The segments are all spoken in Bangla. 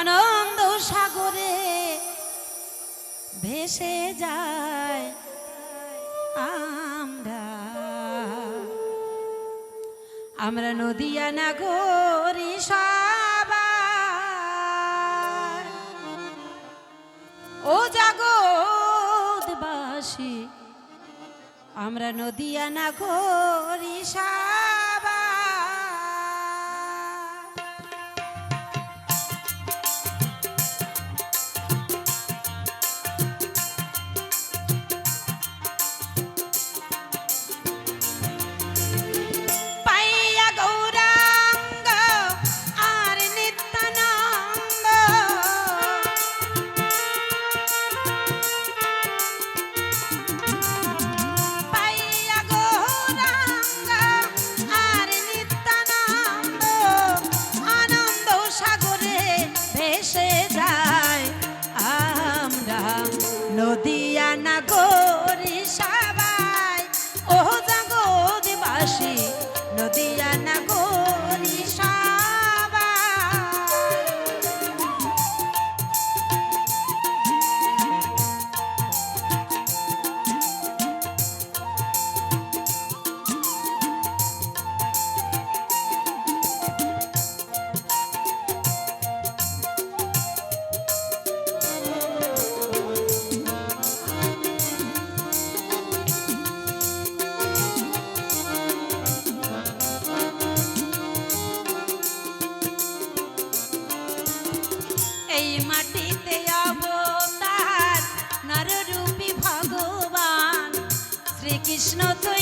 আনন্দ সাগরে ভেসে যায় আমরা। আমরা নদিয়া নাগরী সবার ও জাগতবাসী আমরা নদিয়া নাগরী সবার কৃষ্ণ তুই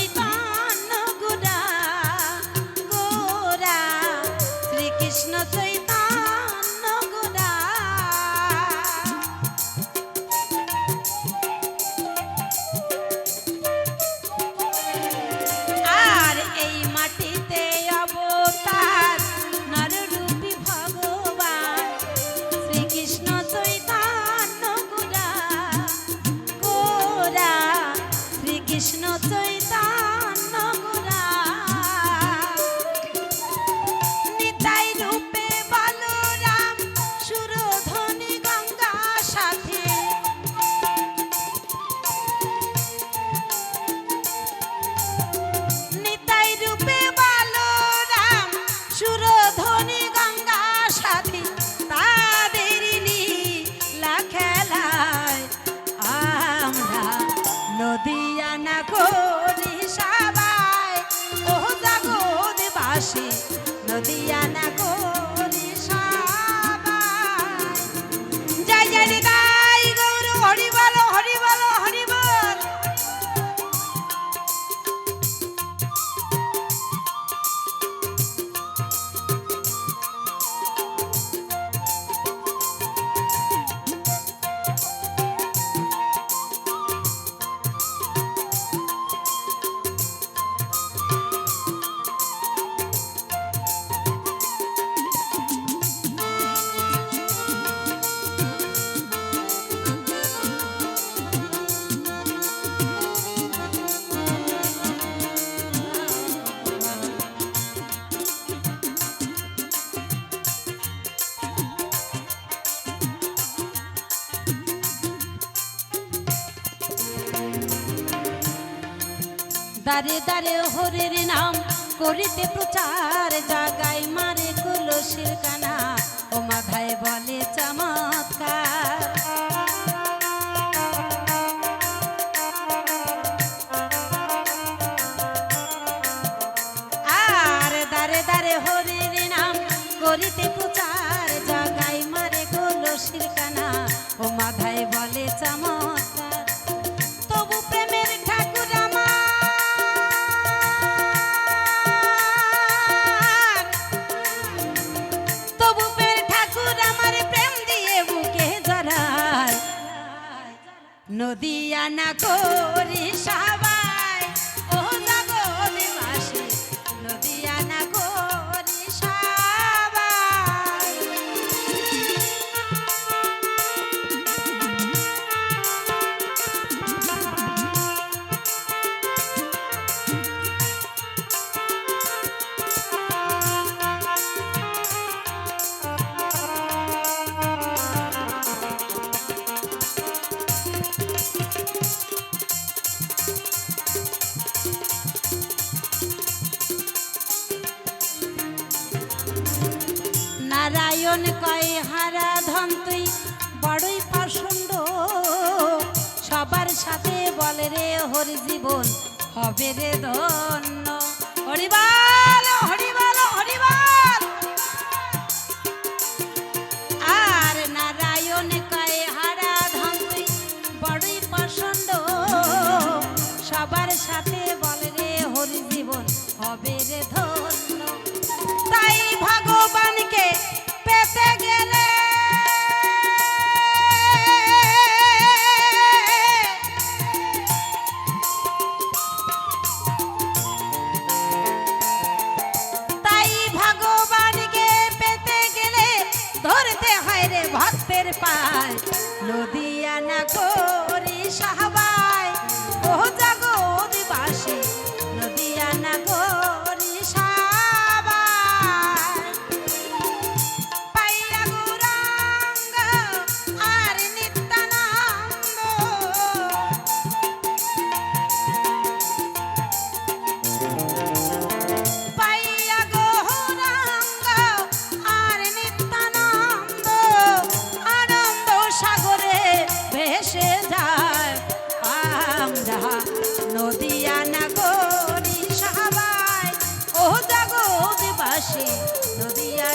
দারে দারে হরের নাম করিতে প্রচার জাগায় মারে কুলো শিরকানা। ও মাথায় বলে চমৎকার। আর দারে দারে হরের নাম করিতে প্রচার নারায়ণ কয়, হারা ধন তুই বড়ই পাষণ্ড সবার সাথে বলে রে হরি জীবন হবে রে ধন্য। হরিবাল হরিবাল! হয় রে ভক্তের পায়। নদিয়া না করি সাহবাই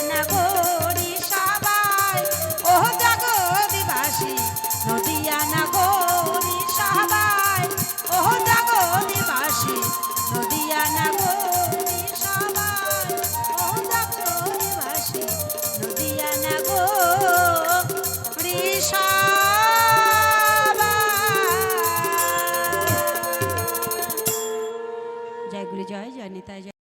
নদিয়া নাগরী